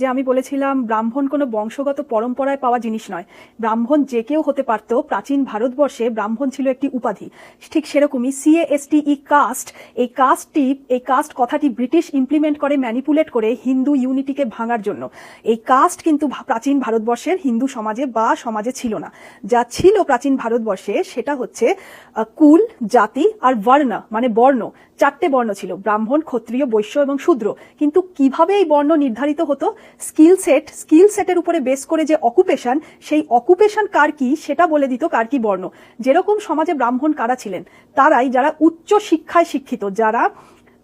যে আমি বলেছিলাম, ব্রাহ্মণ কোনো বংশগত পরম্পরায় পাওয়া জিনিস নয়। ব্রাহ্মণ যে কেউ হতে পারত, প্রাচীন ভারতবর্ষে ব্রাহ্মণ ছিল একটি উপাধি। ঠিক সেরকমই সিএএসটি ই কাস্ট এই কাস্টটি এই কাস্ট কথাটি ব্রিটিশ ইমপ্লিমেন্ট করে ম্যানিপুলেট করে হিন্দু ইউনিটিকে ভাঙার জন্য। এই কাস্ট কিন্তু প্রাচীন ভারতবর্ষের হিন্দু সমাজে বা সমাজে ছিল না। যা ছিল প্রাচীন ভারতবর্ষে সেটা হচ্ছে কুল, জাতি আর বর্ণ মানে বর্ণ। চারটে বর্ণ ছিল, ব্রাহ্মণ, ক্ষত্রিয়, বৈশ্য এবং শূদ্র। কিন্তু কীভাবে এই বর্ণ নির্ধারিত হতো? স্কিল সেট স্কিল সেটের উপরে বেস করে যে অকুপেশন সেই অকুপেশন কার কি সেটা বলে দিত কার কি বর্ণ। যেরকম সমাজে ব্রাহ্মণ কারা ছিলেন? তারাই যারা উচ্চ শিক্ষায় শিক্ষিত, যারা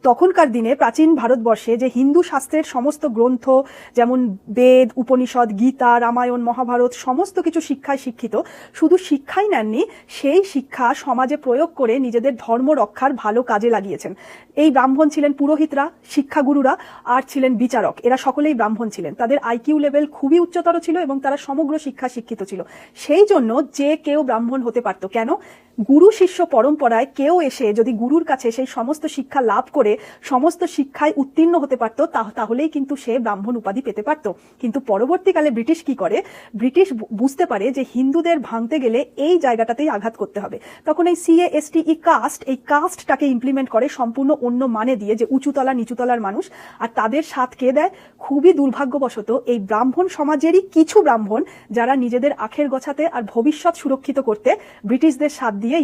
তখনকার দিনে প্রাচীন ভারতবর্ষে যে হিন্দু শাস্ত্রের সমস্ত গ্রন্থ, যেমন বেদ, উপনিষদ, গীতা, রামায়ণ, মহাভারত, সমস্ত কিছু শিক্ষায় শিক্ষিত, শুধু শিক্ষাই নেননি, সেই শিক্ষা সমাজে প্রয়োগ করে নিজেদের ধর্ম রক্ষার ভালো কাজে লাগিয়েছেন। এই ব্রাহ্মণ ছিলেন পুরোহিতরা, শিক্ষাগুরুরা, আর ছিলেন বিচারক। এরা সকলেই ব্রাহ্মণ ছিলেন। তাদের আইকিউ লেভেল খুবই উচ্চতর ছিল এবং তারা সমগ্র শিক্ষা শিক্ষিত ছিল। সেই জন্য যে কেউ ব্রাহ্মণ হতে পারত। কেন? গুরু শিষ্য পরম্পরায় কেউ এসে যদি গুরুর কাছে সেই সমস্ত শিক্ষা লাভ করে সমস্ত শিক্ষায় উত্তীর্ণ হতে পারত তাহলেই কিন্তু সে ব্রাহ্মণ উপাধি পেতে পারত। কিন্তু পরবর্তীকালে ব্রিটিশ কি করে? ব্রিটিশ বুঝতে পারে যে হিন্দুদের ভাঙতে গেলে এই জায়গাটাতেই আঘাত করতে হবে। তখন এই সিএ এসটি ই কাস্ট এই কাস্টটাকে ইমপ্লিমেন্ট করে সম্পূর্ণ অন্য মানে দিয়ে যে উঁচুতলা, নিচুতলার মানুষ, আর তাদের সাথ কে দেয়? খুবই দুর্ভাগ্যবশত এই ব্রাহ্মণ সমাজেরই কিছু ব্রাহ্মণ যারা নিজেদের আখের গোছাতে আর ভবিষ্যৎ সুরক্ষিত করতে ব্রিটিশদের সাথ দিয়ে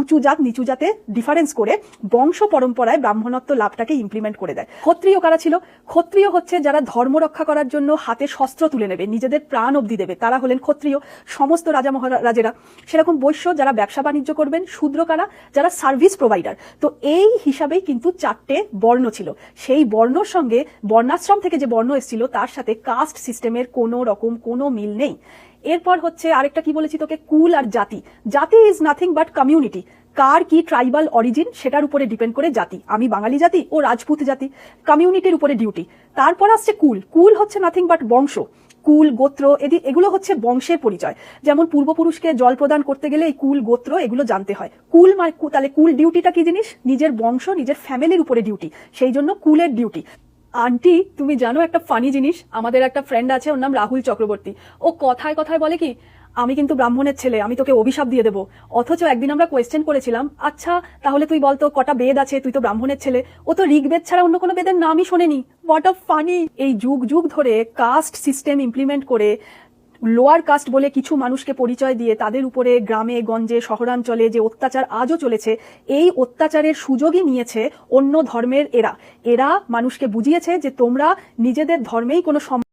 উঁচু জাত, নিচু জাতে ডিফারেন্স করে বংশ পরম্পরায় ব্রাহ্মণত্ব লাভটাকে ইমপ্লিমেন্ট করে দেয়। ক্ষত্রিয় কারা ছিল? ক্ষত্রিয় হচ্ছে যারা ধর্ম রক্ষা করার জন্য হাতে শস্ত্র তুলে নেবে, নিজেদের প্রাণ অবধি দেবে। তারা হলেন ক্ষত্রিয়, সমস্ত রাজা মহারাজেরা। সেরকম বৈশ্য যারা ব্যবসা বাণিজ্য করবেন, শূদ্র কারা? যারা সার্ভিস প্রোভাইডার তো এই হিসাবেই কিন্তু চারটে বর্ণ ছিল। সেই বর্ণর সঙ্গে বর্ণাশ্রম থেকে যে বর্ণ এসেছিল, তার সাথে কাস্ট সিস্টেমের কোনো রকম কোনো মিল নেই। এরপর হচ্ছে আরেকটা কি বলেছি তোকে? কুল আর জাতি। জাতি ইজ নাথিং বাট কমিউনিটি কার কি ট্রাইবাল অরিজিন সেটার উপরে ডিপেন্ড করে জাতি। আমি বাঙালি জাতি ও রাজপুত জাতি। কমিউনিটির উপরে ডিউটি তারপর আসছে কুল। কুল হচ্ছে নাথিং বাট বংশ। কুল, গোত্র, এদি এগুলো হচ্ছে বংশের পরিচয়। যেমন পূর্বপুরুষকে জল প্রদান করতে গেলে এই কুল, গোত্র এগুলো জানতে হয়। কুল মানে তাহলে কুল ডিউটিটা কি জিনিস? নিজের বংশ, নিজের ফ্যামিলির উপরে ডিউটি সেই জন্য কুলের ডিউটি আন্টি তুমি জানো একটা ফানি জিনিস? আমাদের একটা ফ্রেন্ড আছে, ওর নাম রাহুল চক্রবর্তী। ও কথায় কথায় বলে কি, আমি কিন্তু ব্রাহ্মণের ছেলে, আমি তোকে অভিশাপ দিয়ে দেবো। অথচ একদিন আমরা কোয়েশ্চেন করেছিলাম আচ্ছা তাহলে তুই বলতো কটা বেদ আছে? তুই তো ব্রাহ্মণের ছেলে। ও তো ঋগ্বেদ ছাড়া অন্য কোনো বেদের নামই শোনেনি। হোয়াট অফ ফানি এই যুগ যুগ ধরে কাস্ট সিস্টেম ইমপ্লিমেন্ট করে লোয়ার কাস্ট বলে কিছু মানুষকে পরিচয় দিয়ে তাদের উপরে গ্রামে, গঞ্জে, শহরাঞ্চলে যে অত্যাচার আজও চলেছে, এই অত্যাচারের সুযোগই নিয়েছে অন্য ধর্মের এরা। এরা মানুষকে বুঝিয়েছে যে তোমরা নিজেদের ধর্মেই কোনো